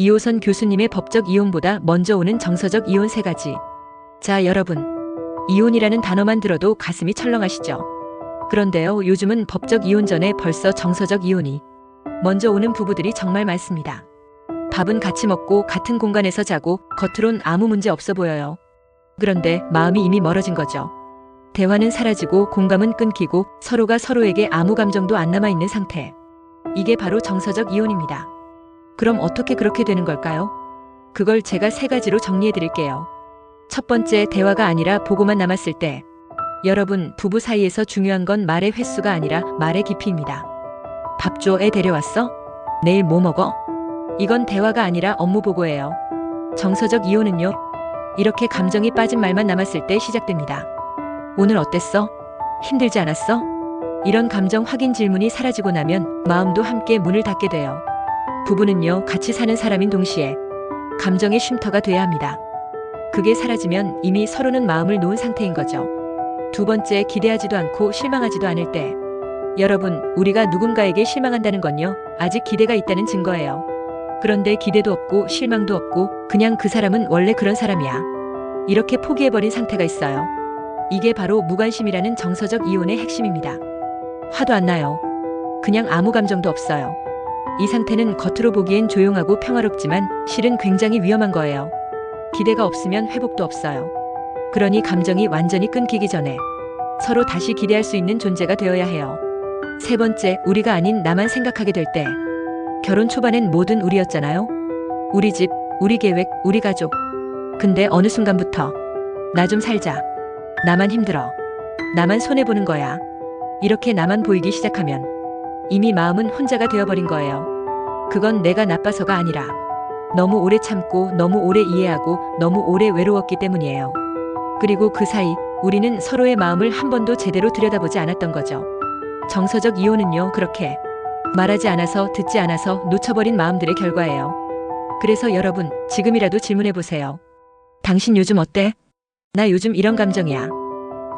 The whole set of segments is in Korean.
이호선 교수님의 법적 이혼보다 먼저 오는 정서적 이혼 세 가지. 자, 여러분. 이혼이라는 단어만 들어도 가슴이 철렁하시죠? 그런데요, 요즘은 법적 이혼 전에 벌써 정서적 이혼이 먼저 오는 부부들이 정말 많습니다. 밥은 같이 먹고 같은 공간에서 자고 겉으론 아무 문제 없어 보여요. 그런데 마음이 이미 멀어진 거죠. 대화는 사라지고 공감은 끊기고 서로가 서로에게 아무 감정도 안 남아있는 상태. 이게 바로 정서적 이혼입니다. 그럼 어떻게 그렇게 되는 걸까요? 그걸 제가 세 가지로 정리해 드릴게요. 첫 번째, 대화가 아니라 보고만 남았을 때. 여러분, 부부 사이에서 중요한 건 말의 횟수가 아니라 말의 깊이입니다. 밥 줘, 애 데려왔어? 내일 뭐 먹어? 이건 대화가 아니라 업무 보고예요. 정서적 이혼은요, 이렇게 감정이 빠진 말만 남았을 때 시작됩니다. 오늘 어땠어? 힘들지 않았어? 이런 감정 확인 질문이 사라지고 나면 마음도 함께 문을 닫게 돼요. 부부는요, 같이 사는 사람인 동시에 감정의 쉼터가 돼야 합니다. 그게 사라지면 이미 서로는 마음을 놓은 상태인 거죠. 두 번째, 기대하지도 않고 실망하지도 않을 때. 여러분, 우리가 누군가에게 실망한다는 건요, 아직 기대가 있다는 증거예요. 그런데 기대도 없고 실망도 없고 그냥 그 사람은 원래 그런 사람이야. 이렇게 포기해버린 상태가 있어요. 이게 바로 무관심이라는 정서적 이혼의 핵심입니다. 화도 안 나요. 그냥 아무 감정도 없어요. 이 상태는 겉으로 보기엔 조용하고 평화롭지만 실은 굉장히 위험한 거예요. 기대가 없으면 회복도 없어요. 그러니 감정이 완전히 끊기기 전에 서로 다시 기대할 수 있는 존재가 되어야 해요. 세 번째, 우리가 아닌 나만 생각하게 될 때. 결혼 초반엔 뭐든 우리였잖아요. 우리 집, 우리 계획, 우리 가족. 근데 어느 순간부터 나 좀 살자. 나만 힘들어. 나만 손해보는 거야. 이렇게 나만 보이기 시작하면 이미 마음은 혼자가 되어버린 거예요. 그건 내가 나빠서가 아니라 너무 오래 참고 너무 오래 이해하고 너무 오래 외로웠기 때문이에요. 그리고 그 사이 우리는 서로의 마음을 한 번도 제대로 들여다보지 않았던 거죠. 정서적 이혼은요, 그렇게 말하지 않아서 듣지 않아서 놓쳐버린 마음들의 결과예요. 그래서 여러분, 지금이라도 질문해 보세요. 당신 요즘 어때? 나 요즘 이런 감정이야.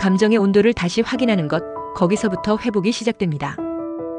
감정의 온도를 다시 확인하는 것, 거기서부터 회복이 시작됩니다.